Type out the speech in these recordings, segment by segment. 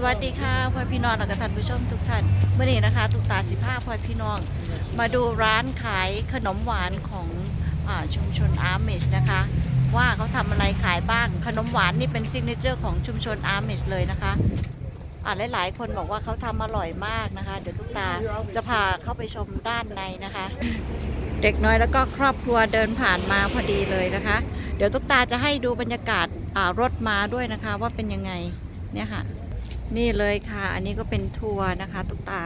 สวัสดีค่ะพ่อพี่น้องและกท่านผู้ชมทุกท่านเมื่อนี้นะคะตุกตาสิบห้าพ่อพี่น้อง มาดูร้านขายขนมหวานของอชุมชนอาร์เมชนะคะ ว่าเขาทำอะไรขายบ้าง ขนมหวานนี่เป็นซิกเนเจอร์ของชุมชนอาร์เมชเลยนะคะอ่าหลายๆคนบอกว่าเขาทำอร่อยมากนะคะ เดี๋ยวตุกตาจะพาเข้าไปชมด้านในนะคะ เด็กน้อยแล้วก็ครอบครัวเดินผ่านมาพอดีเลยนะคะ เดี๋ยวตุกตาจะให้ดูบรรยากาศรถมาด้วยนะคะว่าเป็นยังไงเนี่ยค่ะ นี่เลยค่ะ อันนี้ก็เป็นทัวร์นะคะตุกตา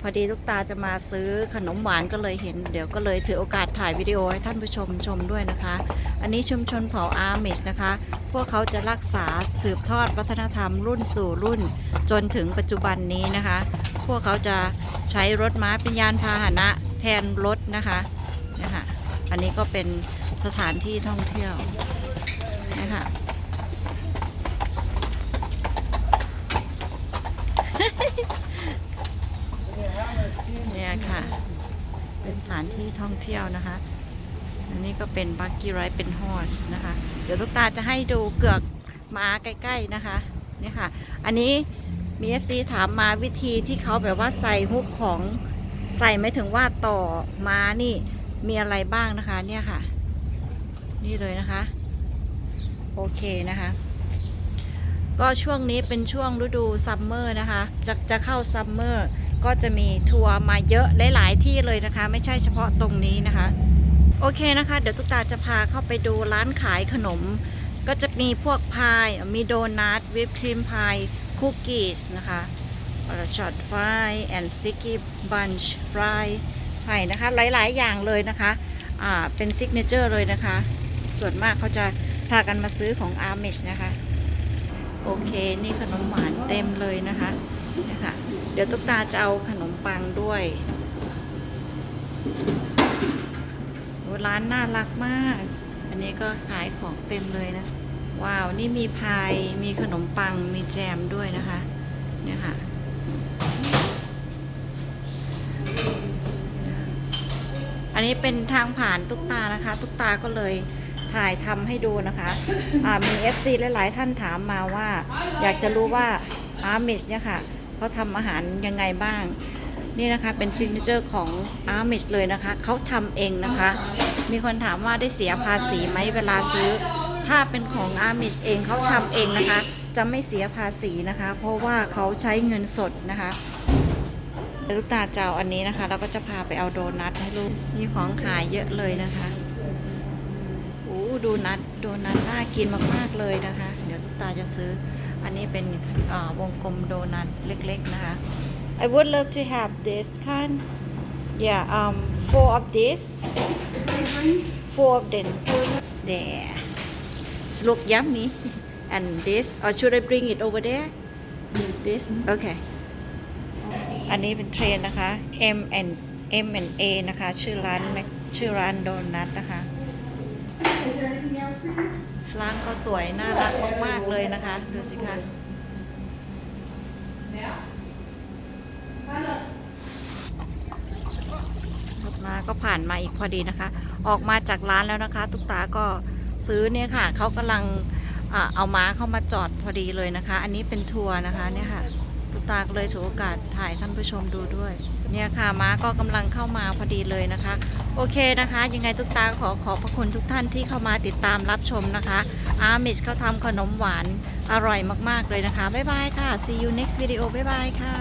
พอดีตุกตาจะมาซื้อขนมหวานก็เลยเห็น เดี๋ยวก็เลยถือโอกาสถ่ายวิดีโอให้ท่านผู้ชมชมด้วยนะคะ อันนี้ชุมชนเผ่าอาร์เมชนะคะ พวกเขาจะรักษาสืบทอดวัฒนธรรมรุ่นสู่รุ่น จนถึงปัจจุบันนี้นะคะ พวกเขาจะใช้รถม้าเป็นยานพาหนะแทนรถนะคะนะคะอันนี้ก็เป็นสถานที่ท่องเที่ยวนะคะ เนี่ยค่ะ เป็นสถานที่ท่องเที่ยวนะคะ อันนี้ก็เป็นบักกี้ไรเป็นฮอสนะคะ เดี๋ยวลูกตาจะให้ดูเกือกม้าใกล้ ๆนะคะเนี่ยค่ะ อันนี้มี FC ถามมาวิธีที่เขาแบบว่าใส่ฮุกของใส่ไม่ถึงว่าต่อม้านี่มีอะไรบ้างนะคะเนี่ยค่ะ นี่เลยนะคะ โอเคนะคะ ก็ช่วงนี้เป็นช่วงฤดูซัมเมอร์นะคะ จะจะเข้าซัมเมอร์ก็จะมีทัวร์มาเยอะหลาย ๆ ที่เลยนะคะ ไม่ใช่เฉพาะตรงนี้นะคะ โอเคนะคะ เดี๋ยวตุ๊กตาจะพาเข้าไปดูร้านขายขนม ก็จะมีพวกพาย มีโดนัทวิปครีมพายคุกกี้นะคะช็อตฟรายแอนด์สติ๊กกี้บันช์ฟรายไผ่นะคะ หลาย ๆ อย่างเลยนะคะ อ่า เป็นซิกเนเจอร์เลยนะคะ ส่วนมากเขาจะพากันมาซื้อของอาร์มิชนะคะ โอเคนี่ขนมหวานเต็มเลยนะคะนี่ค่ะเดี๋ยวตุ๊กตาจะเอาขนมปังด้วยร้านน่ารักมาก อันนี้ก็ขายของเต็มเลยนะ ว้าว นี่มีพาย มีขนมปัง มีแจมด้วยนะคะ เนี่ยค่ะ อันนี้เป็นทางผ่านตุ๊กตานะคะ ตุ๊กตาก็เลย ถ่ายทำให้ดูนะคะอ่ามี FC หลาย ๆ ท่านถามมาว่า อยากจะรู้ว่าอาร์มิชเนี่ยค่ะเขาทำอาหารยังไงบ้าง นี่นะคะเป็นซิกเนเจอร์ของอาร์มิชเลยนะคะเขาทำเองนะคะ มีคนถามว่าได้เสียภาษีไหมเวลาซื้อ ถ้าเป็นของอาร์มิชเองเขาทำเองนะคะ จะไม่เสียภาษีนะคะ เพราะว่าเขาใช้เงินสดนะคะลูกตาเจ้าอันนี้นะคะ เราก็จะพาไปเอาโดนัทให้ลูกมีของขายเยอะเลยนะคะ โอ้ดูนัทโดนัทน่ากินมาก ๆ เลยนะคะ เดี๋ยวลูกตาจะซื้อ อันนี้เป็นอ่าวงกลมโดนัทเล็ก ๆ นะคะ I would love to have this kind yeah um four of this four of them there It's look yummy and this or should I bring it over there this okay อันนี้เป็นเทรนนะคะ M and M and A นะคะ ชื่อร้านชื่อร้านโดนัทนะคะ Is there anything else for you? ร้านก็สวยน่ารักมากๆเลยนะคะ ดูสิคะรถมาก็ผ่านมาอีกพอดีนะคะ ออกมาจากร้านแล้วนะคะ ตุ๊กตาก็ซื้อเนี่ยค่ะ เขากำลังอเอาม้าเข้ามาจอดพอดีเลยนะคะ อันนี้เป็นทัวร์นะคะเนี่ยค่ะตุ๊กตาก็เลยถือโอกาสถ่ายท่านผู้ชมดูด้วย เนี่ยค่ะม้าก็กำลังเข้ามาพอดีเลยนะคะ โอเคนะคะ ยังไงตุ๊กตาขอขอบพระคุณทุกท่านที่เข้ามาติดตามรับชมนะคะ อาร์มิชเขาทำขนมหวานอร่อยมาก ๆ เลยนะคะ บ๊ายบายค่ะ see you next video บ๊ายบายค่ะ